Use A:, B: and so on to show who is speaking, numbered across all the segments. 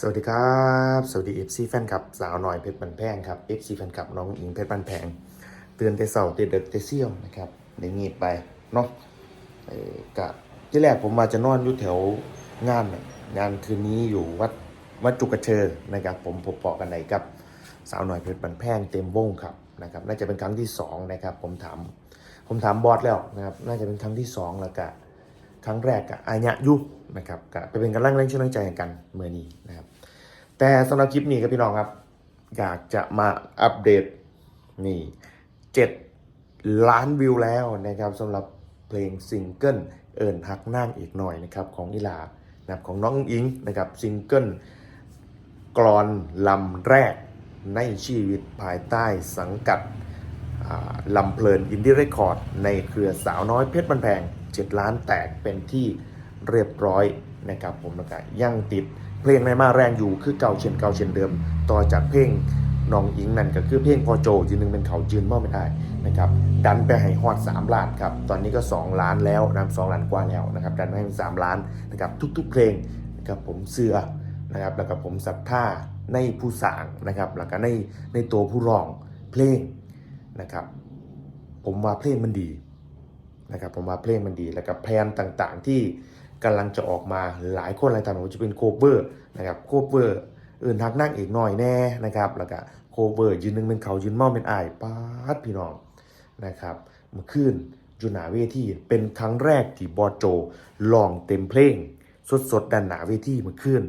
A: สวัสดีครับ สวัสดี FC แฟนคลับสาวหน้อยเพชรบันแพงครับ FC แฟนคลับน้องอิงเพชรบันแพงเตือนแต่เสาเตือนเด็กแต่เซียวนะครับในงีบไปเนาะเอ่กะที่แรกผมมาจะนอนอยู่แถวงานน่ะงานคืนนี้อยู่วัดวัดจุกระเชอนะครับผมพบปะกันไหนกับสาวหน้อยเพชรบันแพงเต็มวงครับนะครับน่าจะเป็นครั้งที่สองนะครับผมถามผมถามบอสแล้วนะครับน่าจะเป็นครั้งที่สองแล้วกะ ครั้งแรกกับอายะยุนะครับก็ไปเป็นกำลังแรงช่วยแรงใจกันเมื่อนี้นะครับแต่สำหรับคลิปนี้ครับพี่น้องครับ อยากจะมาอัปเดตนี่เจ็ดล้านวิวแล้วนะครับสำหรับเพลงซิงเกิลเอิญฮักนั่งอีกหน่อยนะครับของอิลานะครับของน้องอิงนะครับซิงเกิลกรอนลำแรกในชีวิตภายใต้สังกัดลำเพลินอินดี้เรคคอร์ดในเครือสาวน้อยเพชรบันแพง 7 ล้านแตกเป็นที่เรียบร้อยนะครับผมแล้วก็ยังติดเพลงในมาแรงอยู่คือเก่าเช่นเก่าเช่นเดิม ต่อจากเพลงน้องอิงนั่นก็คือเพลงพอโจยืนหนึ่งเป็นเขายืนมอไม่ได้นะครับดันไปให้ฮอด3ล้านครับตอนนี้ก็ 2 ล้านแล้วนะสองล้านกว่าแล้วนะครับดันไปให้มัน3ล้านนะครับทุกๆเพลงนะครับผมเสื้อนะครับแล้วก็ผมศรัทธาในผู้สางนะครับแล้วก็ในในตัวผู้ร้องเพลงนะครับผมว่าเพลงมันดี นะครับผมว่าเพลงมันดี แล้วก็แพลนต่างๆ ที่กำลังจะออกมาหลายคนหลายท่านว่าจะเป็นโคเวอร์นะครับโคเวอร์อื่นทักนั่งอีกหน่อยแน่นะครับแล้วก็โคเวอร์ยืนหนึ่งเป็นเขายืนเมาเป็นไอายป้าดพี่น้องนะครับเมื่อคืนอยู่หนาเวทีเป็นครั้งแรกที่บอโจลองเต็มเพลง สดๆดันหนาเวทีเมื่อคืน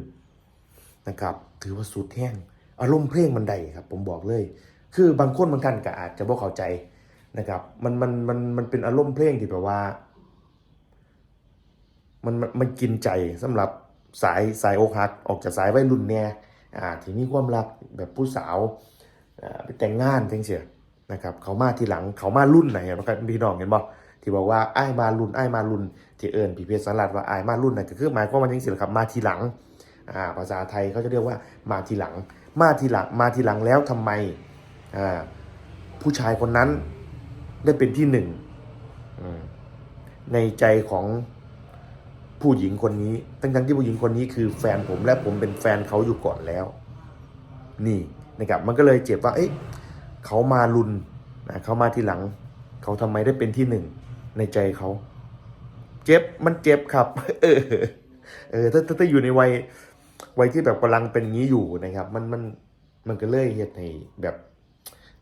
A: นะครับถือว่าสุดแห้งอารมณ์เพลงมันใดครับ ผมบอกเลย คือบางคนบางกันก็อาจจะบ่เข้าใจ นะครับมันมันมันมันเป็นอารมณ์เพลงที่แบบว่า มันมันมันกินใจสำหรับสายสายอกหัก ออกจากสายวัยรุ่นแน่อ่าที่มีความรักแบบผู้สาวอ่าไปแต่งงานจังเสียนะครับเขามาทีหลังเขามารุ่นไหนนะครับพี่น้องเห็นบ่ที่บอกว่าไอ้มารุ่นไอ้มารุ่นที่เอิญพี่เพชรสลัดว่าไอ้มารุ่นนั่นก็คือหมายความว่าจังเสียครับมาทีหลังอ่าภาษาไทยเขาจะเรียกว่ามาทีหลัง มาทีหลังมาทีหลังแล้วทำไมอ่าผู้ชายคนนั้น ได้เป็นที่หนึ่งอืมในใจของผู้หญิงคนนี้ทั้งทั้งๆที่ผู้หญิงคนนี้คือแฟนผมและผมเป็นแฟนเขาอยู่ก่อนแล้ว นี่นะครับมันก็เลยเจ็บว่า เอ๊ะเขามาลุนนะเขามาทีหลัง เขาทำไมได้เป็นที่หนึ่งในใจเขา เจ็บมันเจ็บครับ เออ เออ ถ้าถ้าถ้าอยู่ในวัยวัยที่แบบกำลังเป็นอย่างนี้อยู่นะครับ มันมันมันก็เลยเหตุให้แบบ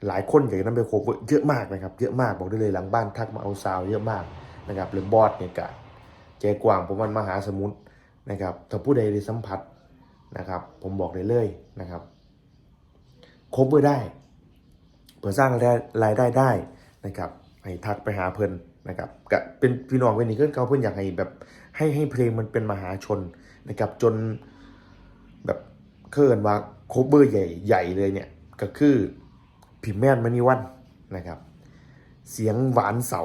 A: หลายคนอยากจะนำไปโคเวอร์เยอะมากนะครับ เยอะมากบอกได้เลยหลังบ้านทักมาเอาซาวเยอะมากนะครับหรือบอสเนี่ยกะใจกว้างผมมันมหาสมุทรนะครับถ้าผู้ใดได้สัมผัสนะครับ ผมบอกได้เลยนะครับโคเวอร์ได้เพื่อสร้างรายได้รายได้ได้นะครับให้ทักไปหาเพิ่อนนะครับกะเป็นพี่น้องเป็นนี่เพื่อนเขาเพื่อนอยากให้แบบให้ให้เพลงมันเป็นมหาชนนะครับจนแบบเคินว่าโคเวอร์ใหญ่ใหญ่เลยเนี่ยก็คือ พิมแม่นมณีวันนะครับ เสียงหวานเสา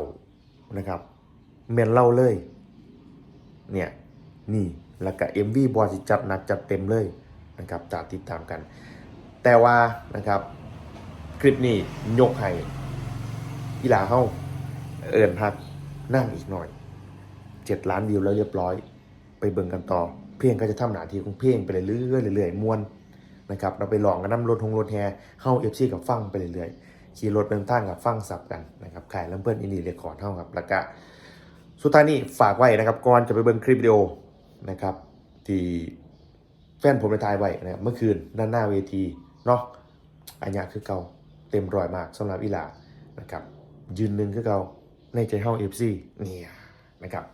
A: นะครับแมนเล่าเลย เนี่ย นี่แล้วก็เอ็มวีบอสิจัดหนักจัดเต็มเลยนะครับจากติดตามกัน แต่ว่านะครับคลิปนี้ยกให้อีหลาเฮาเอิญพักนั่งอีกหน่อยเจ็ดล้านวิวแล้วเรียบร้อย ไปเบิ่งกันต่อ เพลงก็จะทำหน้าที่ของเพลงไปเรื่อยๆเรื่อยๆมวน นะครับเราไปลองกันน้ำรถทงรถแฮเข้าเอฟซีกับฟังไปเรื่อยๆขี่รถเดินท่างกับฟังสับกันนะครับขายลำเพื่อนอินดีเรคคอร์ดเท่าครับแล้วก็สุดท้ายนี้ฝากไว้นะครับก่อนจะไปเบิ่งคลิปวิดีโอนะครับที่แฟนผมไปถ่ายไว้นะเมื่อคืนด้านหน้าเวทีเนาะอันยาคือเก่าเต็มรอยมากสำหรับอีหลานะครับยืนหนึ่งคือเก่าในใจเฮาเอฟซีเนี่ยนะครับ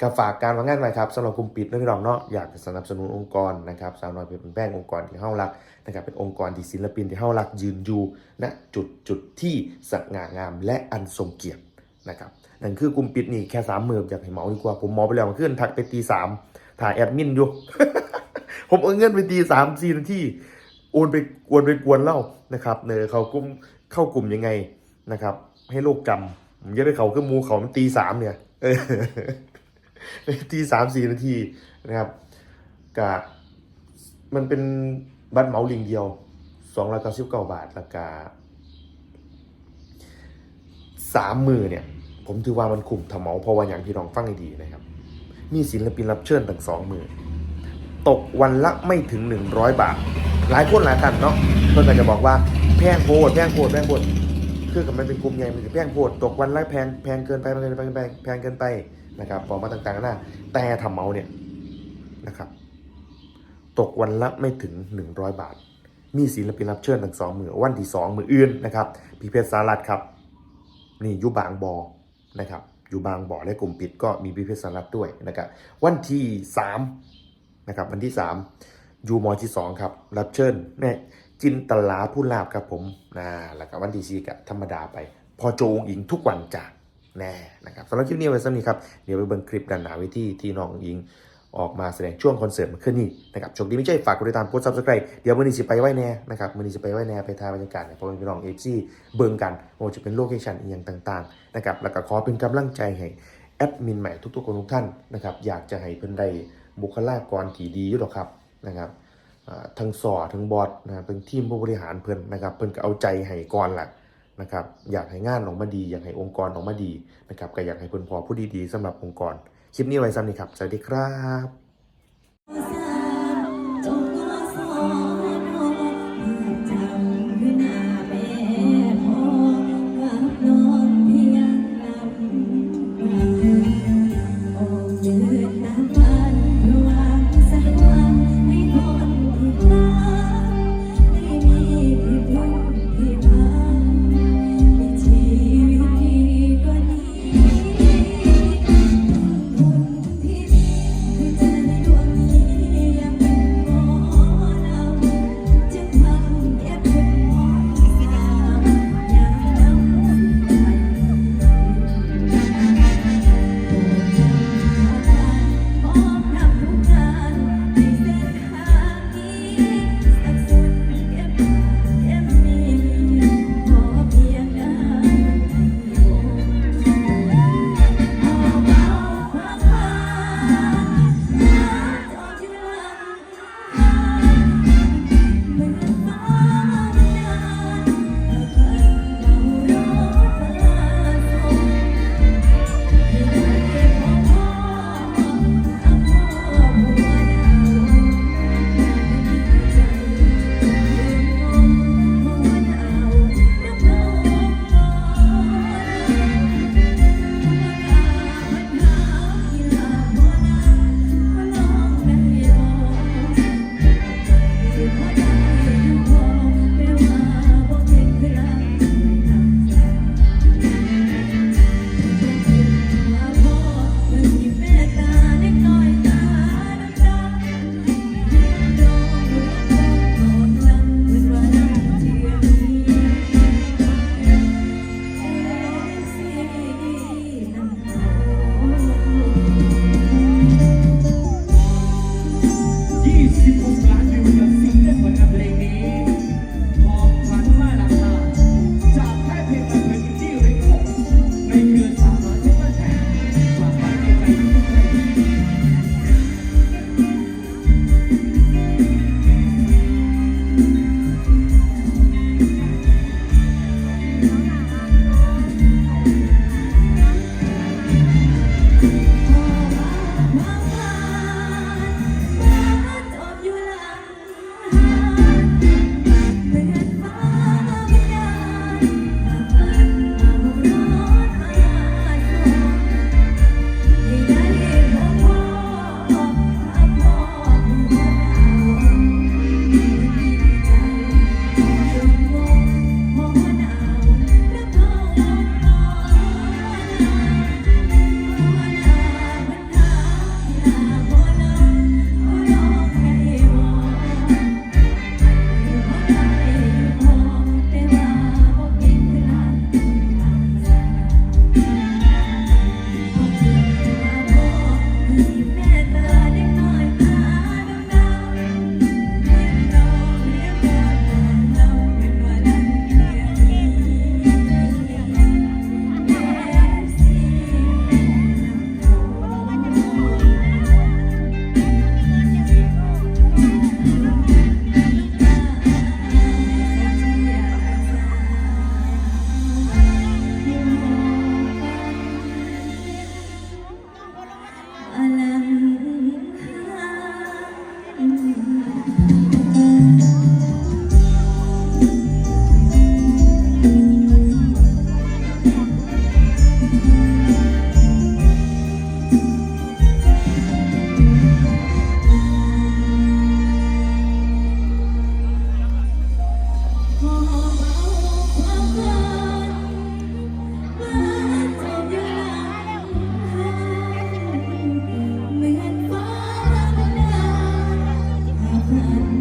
A: กับฝากการวางงานไว้ครับสำหรับกลุ่มปิดเรื่องพี่น้องเนาะอยากจะสนับสนุนองค์กรนะครับสาวน้อยเป็นแป้งองค์กรที่เฮารักนะครับเป็นองค์กรที่ศิลปินที่เฮารักยืนอยู่ณจุดจุดที่สง่างามและอันทรงเกียรตินะครับนั่นคือกลุ่มปิดนี่แค่สามหมื่นอยากให้เหมาดีกว่าผมเหมาไปแล้วเมันขึ้นทักไปตีสามถ่ายแอดมินอยู่ ผมเอาเงินไปตีสามสี่นาทีโอนไปกวนไปกวนเล่านะครับเนอเขากลุ่มเข้ากลุ่มยังไงนะครับ ให้โลกจำผมจะได้เขาก็มูเขามันตีสามเนี่ย ทีสามสี่นาทีนะครับกะมันเป็นบัตรเหมาลิงเดียวสองร้อยเก้าสิบเก้าบาทราคาสามมือเนี่ย ผมถือว่ามันคุ้มถ้าเหมาเพราะว่าอย่างพี่น้องฟังให้ดีนะครับ มีศิลปินรับเชิญตั้งสองมือตกวันละไม่ถึง 100 บาท หลายคนหลายท่านเนาะเพื่อนก็จะบอกว่าแพงโพดแพงโพดแพงโพดคือกับมันเป็นกลุ่มใหญ่มันจะแพงโพดตกวันละแพงแพงเกินไปแพงเกินไปแพงแพงเกินไป นะครับบอมาต่างๆนะแต่ทำเมาเนี่ยนะครับ ตกวันละไม่ถึง 100 บาท มีศิลปินรับเชิญทั้งสองมือวันที่สองมืออื่นนะครับพี่เพชรสารัตครับ นี่อยู่บางบอนะครับอยู่บางบ่อและกลุ่มปิดก็มีพี่เพชรสารัตด้วยนะครับวันที่สามนะครับวันที่สามอยู่มอที่สองครับรับเชิญแม่จินตลาผู้ลาบครับผมนะแล้วก็วันที่สี่ก็ธรรมดาไป พอโจงอิงทุกวันจาก แน่นะครับสำหรับคลิปนี้ไว้สำหรับนี้ครับเดี๋ยวไปเบิ่งคลิปด้านหน้าวิธีที่น้องอิงออกมาแสดงช่วงคอนเสิร์ตเมื่อคืนนี้นะครับโชคดีไม่ใช่ฝากกดติดตามกดซับสไครต์เดี๋ยวมือนี้สิไปไว้แน่นะครับมือนี้สิไปไว้แน่ไปทายบรรยากาศเนี่ยพราะว่าพี่น้องเอฟซีเบิ่งกันโอ้จะเป็นโลเคชั่นอีกอย่างต่างๆนะครับแล้วก็ขอเป็นกำลังใจให้แอดมินใหม่ทุกๆคนทุกท่านนะครับอยากจะให้เพิ่นได้บุคลากรที่ดีอยู่หรอกครับนะครับทั้งสอทั้งบอสนะครับเป็นทีมผู้บริหารเพิ่นนะครับเพิ่นก็เอาใจให้ก่อนล่ะ นะครับอยากให้งานออกมาดี อยากให้องค์กรออกมาดีนะครับก็อยากให้เพิ่นพอผู้ดีๆสำหรับองค์กร คลิปนี้ไว้ซ้ำนี่ครับ สวัสดีครับ
B: one.